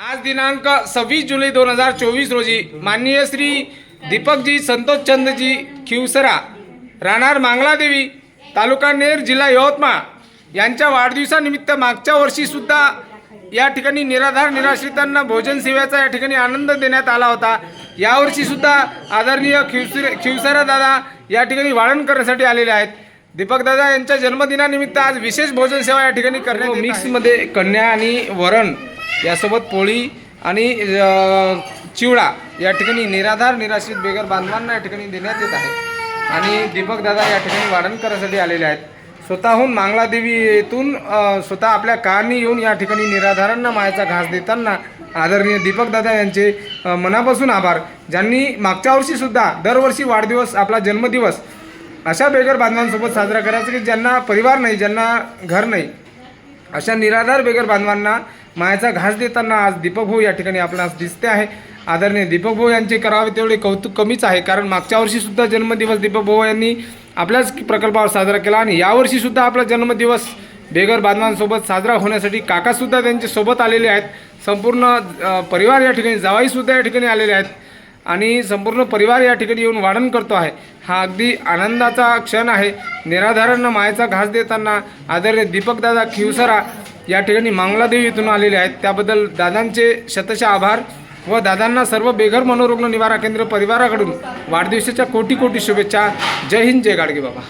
आज दिनांक सव्वीस जुलै दोन हजार चोवीस रोजी माननीय श्री दीपकजी संतोषचंदजी खिवसरा राहणार मांगलादेवी तालुका नेर जिल्हा यवतमाळ यांच्या वाढदिवसानिमित्त मागच्या वर्षीसुद्धा या ठिकाणी निराधार निराश्रितांना भोजन सेवेचा या ठिकाणी आनंद देण्यात आला होता. यावर्षीसुद्धा आदरणीय खिवसरे खिवसरा दादा या ठिकाणी वाळण करण्यासाठी आलेले आहेत. दीपक दादा यांच्या जन्मदिनानिमित्त आज विशेष भोजन सेवा या ठिकाणी करण्यात मिक्समध्ये हो, कन्या आणि वरण यासोबत पोळी आणि चिवडा या ठिकाणी निराधार निराश्रित बेगर बांधवांना या ठिकाणी देण्यात येत आहे. आणि दीपक दादा या ठिकाणी वाढण करण्यासाठी आलेले आहेत. स्वतःहून मांगलादेवी येथून स्वतः आपल्या कारणी येऊन या ठिकाणी निराधारांना मायाचा घास देताना आदरणीय दीपक दादा यांचे मनापासून आभार. ज्यांनी मागच्या वर्षीसुद्धा दरवर्षी वाढदिवस आपला जन्मदिवस अशा बेगर बांधवांसोबत साजरा करायचा की ज्यांना परिवार नाही ज्यांना घर नाही अशा निराधार बेगर बांधवांना मायाचा घास देताना आज दीपक भाऊ या ठिकाणी आपणास दिसते आहे. आदरणीय दीपक भाऊ यांचे करावे तेवढे कौतुक कमीच आहे. कारण मागच्या वर्षीसुद्धा जन्मदिवस दीपक भाऊ यांनी आपल्याच प्रकल्पावर साजरा केला आणि यावर्षीसुद्धा आपला जन्मदिवस बेगर बांधवांसोबत साजरा होण्यासाठी काकासुद्धा त्यांच्यासोबत आलेले आहेत. संपूर्ण परिवार या ठिकाणी जावाईसुद्धा या ठिकाणी आलेले आहेत. आणि संपूर्ण परिवार या ठिकाणी येऊन वाढण करतो आहे. हा अगदी आनंदाचा क्षण आहे. निराधारांना मायेचा घास देताना आदरणीय दीपकदादा खिवसरा या ठिकाणी मांगलादेवी इथून आलेले आहेत. त्याबद्दल दादांचे शतशः आभार व दादांना सर्व बेघर मनोरुग्ण निवारा केंद्र परिवाराकडून वाढदिवसाच्या कोटी कोटी शुभेच्छा. जय हिंद जय गाडगे बाबा.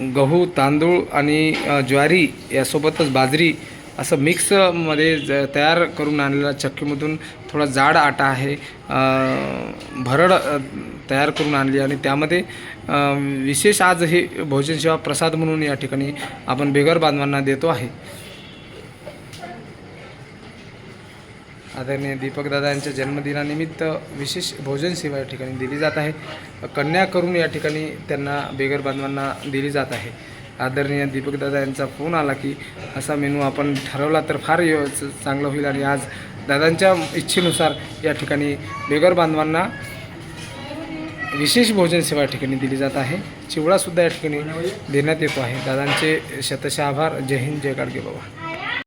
गहू तांदूळ आणि ज्वारी यासोबतच बाजरी असं मिक्समध्ये ज तयार करून आणलेला चक्कीमधून थोडा जाड आटा आहे भरड तयार करून आणली आणि त्यामध्ये विशेष आज हे भोजन सेवा प्रसाद म्हणून या ठिकाणी आपण बेगर बांधवांना देतो आहे. आदरणीय दीपकदादा यांच्या जन्मदिनानिमित्त विशेष भोजन सेवा या ठिकाणी दिली जात आहे. कन्या करून या ठिकाणी त्यांना बेगर बांधवांना दिली जात आहे. आदरणीय दीपकदादा यांचा फोन आला की असा मेनू आपण ठरवला तर फार चांगलं होईल आणि आज दादांच्या इच्छेनुसार या ठिकाणी बेगर बांधवांना विशेष भोजन सेवा या ठिकाणी दिली जात आहे. चिवडासुद्धा या ठिकाणी देण्यात येतो आहे. दादांचे शतशः आभार. जय हिंद जय गाडगे बाबा.